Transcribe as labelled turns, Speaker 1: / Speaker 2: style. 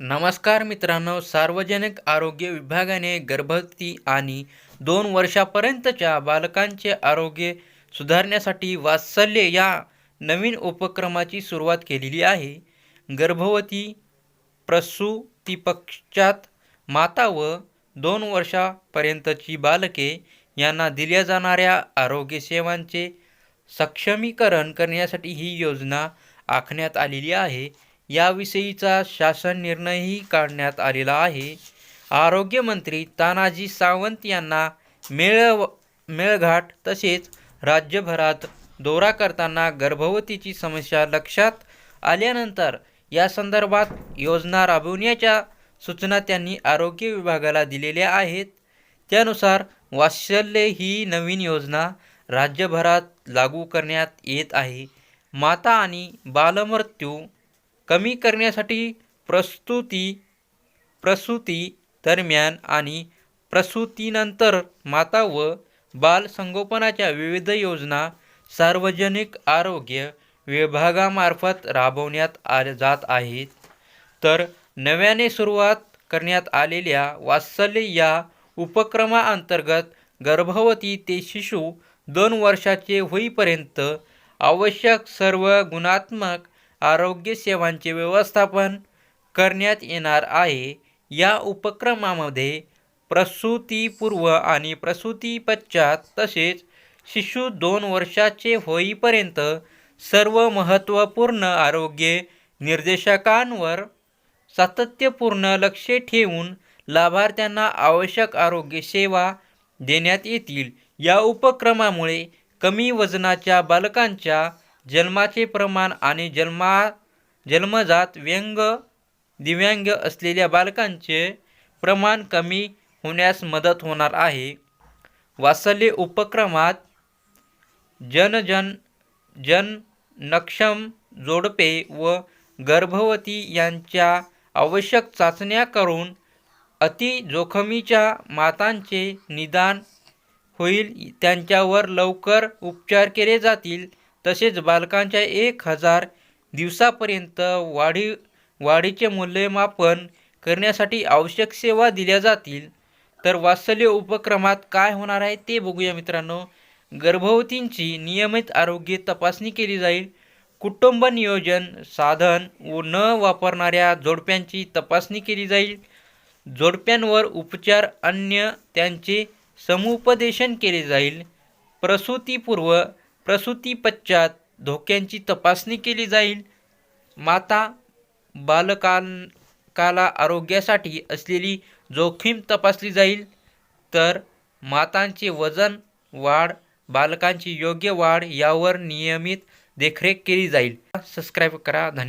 Speaker 1: नमस्कार मित्रांनो सार्वजनिक आरोग्य विभागाने गर्भवती आणि दोन वर्षापर्यंतच्या बालकांचे आरोग्य सुधारण्यासाठी वात्सल्य या नवीन उपक्रमाची सुरुवात केलेली आहे. गर्भवती प्रसूतीपक्षात माता व दोन वर्षापर्यंतची बालके यांना दिल्या जाणाऱ्या आरोग्य सेवांचे सक्षमीकरण करण्यासाठी ही योजना आखण्यात आलेली आहे. याविषयीचा शासन निर्णयही काढण्यात आलेला आहे. आरोग्यमंत्री तानाजी सावंत यांना मेळ मेळघाट तसेच राज्यभरात दौरा करताना गर्भवतीची समस्या लक्षात आल्यानंतर या संदर्भात योजना राबविण्याच्या सूचना त्यांनी आरोग्य विभागाला दिलेल्या आहेत. त्यानुसार वात्सल्य ही नवीन योजना राज्यभरात लागू करण्यात येत आहे. माता आणि बालमृत्यू कमी करण्यासाठी प्रस्तुती प्रसूती दरम्यान आणि प्रसूतीनंतर माता व बाल संगोपनाच्या विविध योजना सार्वजनिक आरोग्य विभागामार्फत राबवण्यात आ जात आहेत. तर नव्याने सुरुवात करण्यात आलेल्या वात्सल्य या उपक्रमाअंतर्गत गर्भवती ते शिशू दोन वर्षाचे होईपर्यंत आवश्यक सर्व गुणात्मक आरोग्य सेवांचे व्यवस्थापन करण्यात येणार आहे. या उपक्रमामध्ये प्रसूतीपूर्व आणि प्रसूतीपश्चात तसेच शिशु दोन वर्षाचे होईपर्यंत सर्व महत्त्वपूर्ण आरोग्य निर्देशकांवर सातत्यपूर्ण लक्ष ठेवून लाभार्थ्यांना आवश्यक आरोग्य सेवा देण्यात येतील. या उपक्रमामुळे कमी वजनाच्या बालकांच्या जन्माचे प्रमाण आणि जन्मा जन्मजात व्यंग दिव्यांग असलेल्या बालकांचे प्रमाण कमी होण्यास मदत होणार आहे. वासल्य उपक्रमात जनजन जन नक्षम जोडपे व गर्भवती यांच्या आवश्यक चाचण्या करून अति जोखमीच्या मातांचे निदान होईल. त्यांच्यावर लवकर उपचार केले जातील. तसेच बालकांच्या एक हजार दिवसापर्यंत वाढी वाढीचे मूल्यमापन करण्यासाठी आवश्यक सेवा दिल्या जातील. तर वात्सल्य उपक्रमात काय होणार आहे ते बघूया मित्रांनो. गर्भवतींची नियमित आरोग्य तपासणी केली जाईल. कुटुंब नियोजन साधन व न वापरणाऱ्या जोडप्यांची तपासणी केली जाईल. जोडप्यांवर उपचार अन्य त्यांचे समुपदेशन केले जाईल. प्रसूतीपूर्व प्रसूतीपश्चात धोक्यांची तपासणी केली जाईल. माता बालकांकाला आरोग्यासाठी असलेली जोखीम तपासली जाईल. तर मातांचे वजन वाढ बालकांची योग्य वाढ यावर नियमित देखरेख केली जाईल. सबस्क्राईब करा. धन्यवाद.